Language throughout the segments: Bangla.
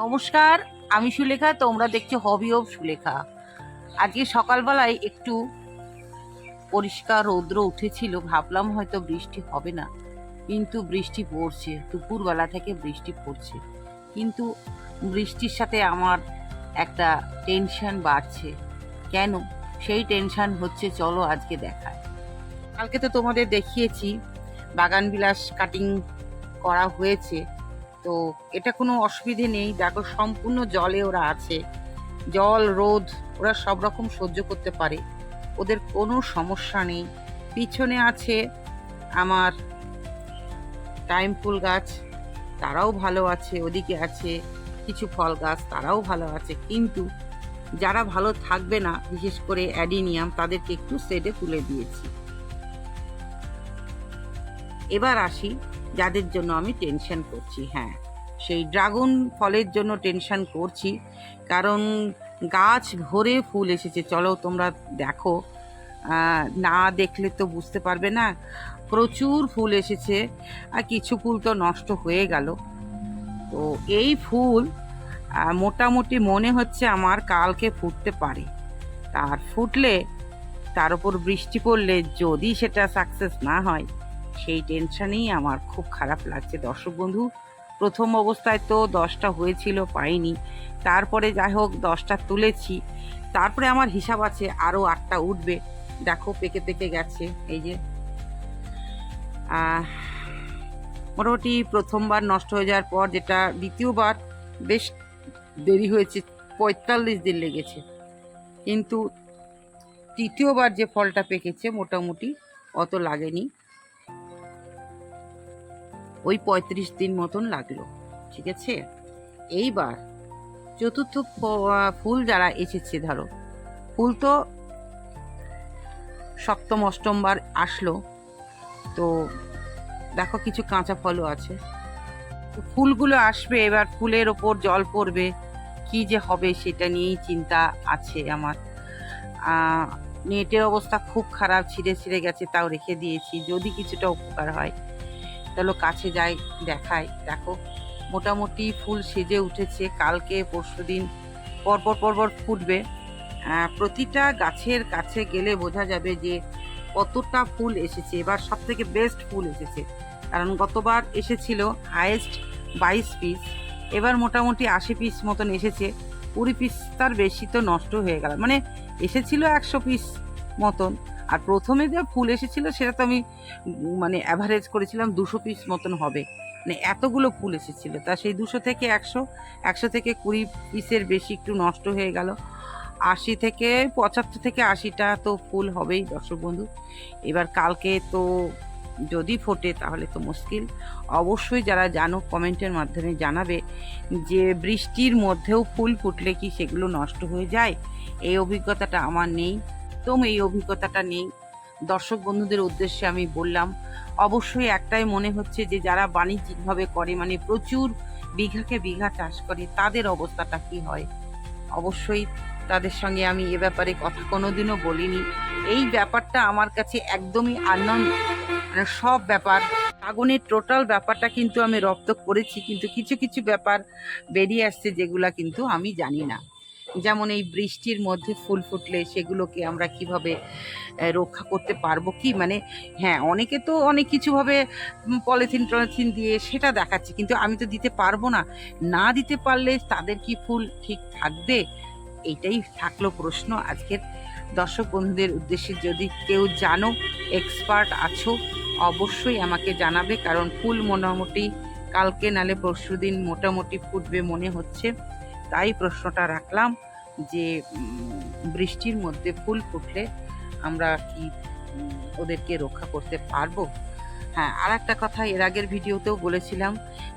নমস্কার, আমি সুলেখা, তোমরা দেখছ হবি অফ সুলেখা। আজকে সকালবেলায় একটু পরিষ্কার রৌদ্র উঠেছিল, ভাবলাম হয়তো বৃষ্টি হবে না, কিন্তু বৃষ্টি পড়ছে, দুপুরবেলা থেকে বৃষ্টি পড়ছে। কিন্তু বৃষ্টির সাথে আমার একটা টেনশন বাড়ছে। কেন? সেই টেনশন হচ্ছে, চলো আজকে দেখায়। কালকে তো তোমাদের দেখিয়েছি, বাগান বিলাস কাটিং করা হয়েছে। তো এটা কোনো অসুবিধে নেই। দেখো, সম্পূর্ণ জলে ওরা আছে। জল, রোদ, ওরা সব রকম সহ্য করতে পারে। ওদের কোনো সমস্যা নেই। পিছনে আছে আমার টাইম ফুল গাছ তারাও ভালো আছে, ওদিকে আছে কিছু ফল গাছ তারাও ভালো আছে। কিন্তু যারা ভালো থাকবে না, বিশেষ করে অ্যাডিনিয়াম, তাদেরকে একটু সেটে তুলে দিয়েছি। এবার আসি যাদের জন্য আমি টেনশন করছি হ্যাঁ। সেই ড্রাগন ফলের জন্য টেনশন করছি, কারণ গাছ ভরে ফুল এসেছে। চলো তোমরা দেখো। না দেখলে তো বুঝতে পারবে না। প্রচুর ফুল এসেছে, আর কিছু ফুল তো নষ্ট হয়ে গেল। তো এই ফুল মোটামুটি মনে হচ্ছে আমার কালকে ফুটতে পারে। তার ফুটলে, তার উপর বৃষ্টি পড়লে যদি সেটা সাকসেস না হয় সেই টেনশানেই আমার খুব খারাপ লাগছে। দর্শক বন্ধু, প্রথম অবস্থায় তো দশটা হয়েছিল, পাইনি। তারপরে যাই হোক, দশটা তুলেছি। তারপরে আমার হিসাব আছে আরও আটটা উঠবে। দেখো, পেকে পেকে গেছে, এই যে। মোটামুটি প্রথমবার নষ্ট হয়ে যাওয়ার পর যেটা দ্বিতীয়বার, বেশ দেরি হয়েছে, পঁয়তাল্লিশ দিন লেগেছে। কিন্তু তৃতীয়বার যে ফলটা পেকেছে, মোটামুটি অত লাগেনি। ওই পঁয়ত্রিশ দিন মতন লাগল, ঠিক আছে? এইবার চতুর্থ ফুল যারা এসেছে, ধরো, ফুল তো সপ্তম, অষ্টমবার আসলো, তো দেখো কিছু কাঁচা ফলও আছে। ফুলগুলো আসবে, এবার ফুলের ওপর জল পড়বে, কি যে হবে সেটা নিয়েই চিন্তা আছে আমার। নেটের অবস্থা খুব খারাপ, ছিঁড়ে ছিঁড়ে গেছে, তাও রেখে দিয়েছি, যদি কিছুটা উপকার হয়। চলো কাছে যাই, দেখাই। দেখো, মোটামুটি ফুল সেজে উঠেছে। কালকে, পরশু দিন, পরপর পরপর ফুটবে। প্রতিটা গাছের কাছে গেলে বোঝা যাবে যে কতটা ফুল এসেছে। এবার সব থেকে বেস্ট ফুল এসেছে। কারণ গতবার এসেছিল হায়েস্ট বাইশ পিস এবার মোটামুটি আশি পিস মতন এসেছে। কুড়ি পিস তার বেশি তো নষ্ট হয়ে গেল। মানে এসেছিল একশো পিস মতন। আর প্রথমে যে ফুল এসেছিল সেটা তো আমি মানে অ্যাভারেজ করেছিলাম দুশো পিস মতন হবে। মানে এতগুলো ফুল এসেছিল। তা সেই দুশো থেকে একশো একশো থেকে কুড়ি পিসের বেশি একটু নষ্ট হয়ে গেল। আশি থেকে পঁচাত্তর থেকে আশিটা তো ফুল হবেই দর্শক বন্ধু। এবার কালকে তো যদি ফোটে তাহলে তো মুশকিল। অবশ্যই যারা জানো কমেন্টের মাধ্যমে জানাবে যে বৃষ্টির মধ্যেও ফুল ফুটলে কি সেগুলো নষ্ট হয়ে যায়? এই অভিজ্ঞতাটা আমার নেই। তো এই অভিজ্ঞতাটা নেই। দর্শক বন্ধুদের উদ্দেশ্যে আমি বললাম, অবশ্যই একটাই মনে হচ্ছে যে, যারা বাণিজ্যিকভাবে করে মানে প্রচুর বিঘাকে বিঘা চাষ করে, তাদের অবস্থাটা কি হয়? অবশ্যই তাদের সঙ্গে আমি এ ব্যাপারে কথা কোনোদিনও বলিনি। এই ব্যাপারটা আমার কাছে একদমই আনন্দ। মানে সব ব্যাপার, আগুনের টোটাল ব্যাপারটা কিন্তু আমি রপ্ত করেছি, কিন্তু কিছু কিছু ব্যাপার বেরিয়ে আসছে যেগুলা কিন্তু আমি জানি না। যেমন এই বৃষ্টির মধ্যে ফুল ফুটলে সেগুলোকে আমরা কীভাবে রক্ষা করতে পারব কি? মানে হ্যাঁ অনেকে তো অনেক কিছুভাবে পলিথিন টলিথিন দিয়ে সেটা দেখাচ্ছে, কিন্তু আমি তো দিতে পারব না। না দিতে পারলে তাদের কি ফুল ঠিক থাকবে? এইটাই থাকল প্রশ্ন আজকের। দর্শক বন্ধুদের উদ্দেশ্যে যদি কেউ জানো এক্সপার্ট আছো, অবশ্যই আমাকে জানাবে, কারণ ফুল মোটামুটি কালকে নালে পরশু দিন মোটামুটি ফুটবে মনে হচ্ছে। তাই প্রশ্নটা রাখলাম যে বৃষ্টির মধ্যে ফুল ফুটলে আমরা কি ওদেরকে রক্ষা করতে পারব? হ্যাঁ আর একটা কথা, এর আগের ভিডিওতেও বলেছিলাম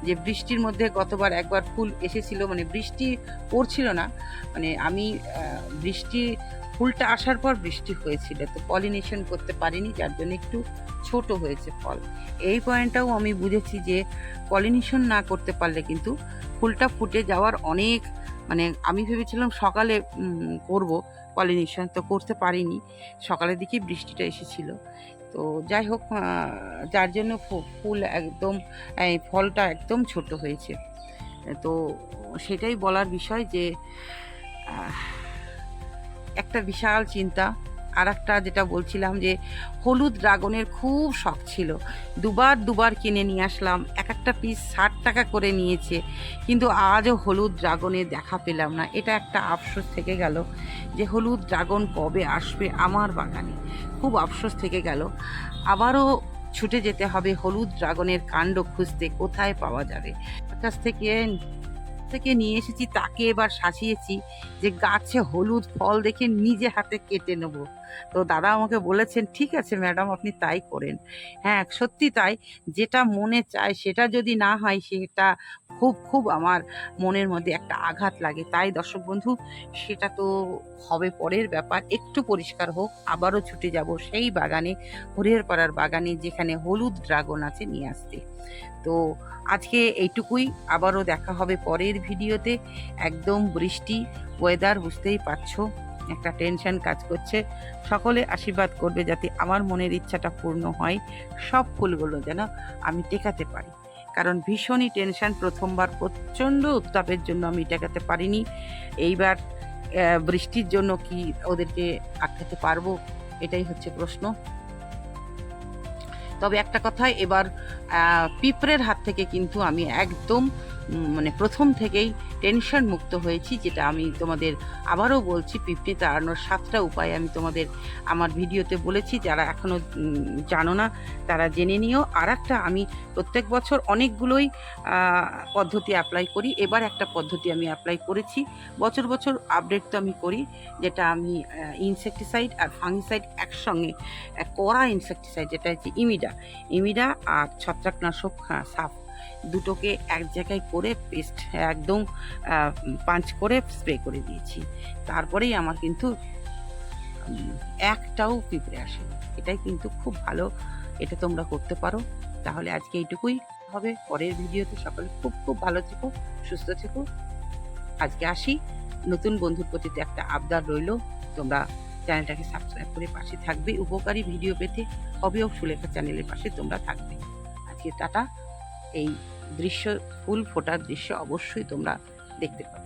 যে, বৃষ্টির মধ্যে গতবার একবার ফুল এসেছিল মানে বৃষ্টি পড়ছিল না মানে আমি বৃষ্টি, ফুলটা আসার পর বৃষ্টি হয়েছিল, তো পলিনেশন করতে পারিনি, যার জন্য একটু ছোট হয়েছে ফল। এই পয়েন্টটাও আমি বুঝেছি যে, পলিনেশন না করতে পারলে কিন্তু ফুলটা ফুটে যাওয়ার অনেক মানে আমি ভেবেছিলাম সকালে করব পলিনেশন তো করতে পারিনি। সকালের দিকে বৃষ্টিটা এসেছিল। তো যাই হোক যার জন্য ফুল একদম ফলটা একদম ছোট হয়েছে। তো সেটাই বলার বিষয় যে একটা বিশাল চিন্তা আর একটা যেটা বলছিলাম যে হলুদ ড্রাগনের খুব শখ ছিল। দুবার দুবার কিনে নিয়ে আসলাম, এক একটা পিস ষাট টাকা করে নিয়েছে। কিন্তু আজও হলুদ ড্রাগনের দেখা পেলাম না। এটা একটা আফসোস থেকে গেল যে হলুদ ড্রাগন কবে আসবে আমার বাগানে। খুব আফসোস থেকে গেল। আবারও ছুটে যেতে হবে হলুদ ড্রাগনের কাণ্ড খুঁজতে, কোথায় পাওয়া যাবে? কাছ থেকে থেকে নিয়ে এসেছি, তাকে এবার সাজিয়েছি যে গাছে হলুদ ফল দেখে নিজে হাতে কেটে নেব। তো দাদা আমাকে বলেছেন, ঠিক আছে ম্যাডাম, আপনি তাই করেন। হ্যাঁ সত্যি তাই। যেটা মনে চায় সেটা যদি না হয়, সেটা খুব খুব আমার মনের মধ্যে একটা আঘাত লাগে। তাই দর্শক বন্ধু, সেটা তো হবে পরের ব্যাপার। একটু পরিষ্কার হোক, আবারও ছুটে যাব সেই বাগানে হরিহর পাড়ার বাগানে যেখানে হলুদ ড্রাগন আছে নিয়ে আসতে। তো আজকে এইটুকুই। আবারও দেখা হবে পরের ভিডিওতে। একদম বৃষ্টি ওয়েদার বুঝতেই পারছ। একটা টেনশন কাজ করছে। সকলে আশীর্বাদ করবে যাতে আমার মনের ইচ্ছাটা পূর্ণ হয়, সব ফুলগুলো যেন আমি টেকাতে পারি। কারণ ভীষণই টেনশন প্রথমবার, প্রচণ্ড উত্তাপের জন্য আমি টেকাতে পারিনি। এইবার বৃষ্টির জন্য কি ওদেরকে আটকাতে পারব? এটাই হচ্ছে প্রশ্ন। তবে একটা কথাই এবার পিঁপড়ের হাত থেকে কিন্তু আমি একদম মানে প্রথম থেকেই টেনশন মুক্ত হয়েছি যেটা আমি তোমাদের আবারও বলছি পিঁপড়ে তাড়ানোর সাতটা উপায় আমি তোমাদের আমার ভিডিওতে বলেছি যারা এখনও জানো না তারা জেনে নিও। আর একটা আমি প্রত্যেক বছর অনেকগুলোই পদ্ধতি অ্যাপ্লাই করি। এবার একটা পদ্ধতি আমি অ্যাপ্লাই করেছি। বছর বছর আপডেট তো আমি করি যেটা আমি ইনসেকটিসাইড আর ফাঙ্গিসাইড একসঙ্গে এক কড়া ইনসেকটিসাইড যেটা হচ্ছে ইমিডা। ইমিডা আর ছত্রাকনাশক হ্যাঁ, সাফ দুটোকে এক জায়গায় করে পেস্ট, একদম পাঞ্চ করে স্প্রে করে দিয়েছি। তারপরেই আমার কিন্তু, একটাও পিঁপড়ে আসে এটাই কিন্তু খুব ভালো, এটা তোমরা করতে পারো। তাহলে আজকে এইটুকুই হবে। পরের ভিডিওতে সকলে খুব খুব ভালো থেকো, সুস্থ থেকো। আজকে আসি। নতুন বন্ধুর প্রতি একটা আবদার রইল। তোমরা চ্যানেলটাকে সাবস্ক্রাইব করে পাশে থাকবে। উপকারী ভিডিও পেতে হবি ও সুলেখা চ্যানেলের পাশে তোমরা থাকবে। আজকে টাটা। এই দৃশ্য ফুল ফোটার দৃশ্য অবশ্যই তোমরা দেখতে পাবে।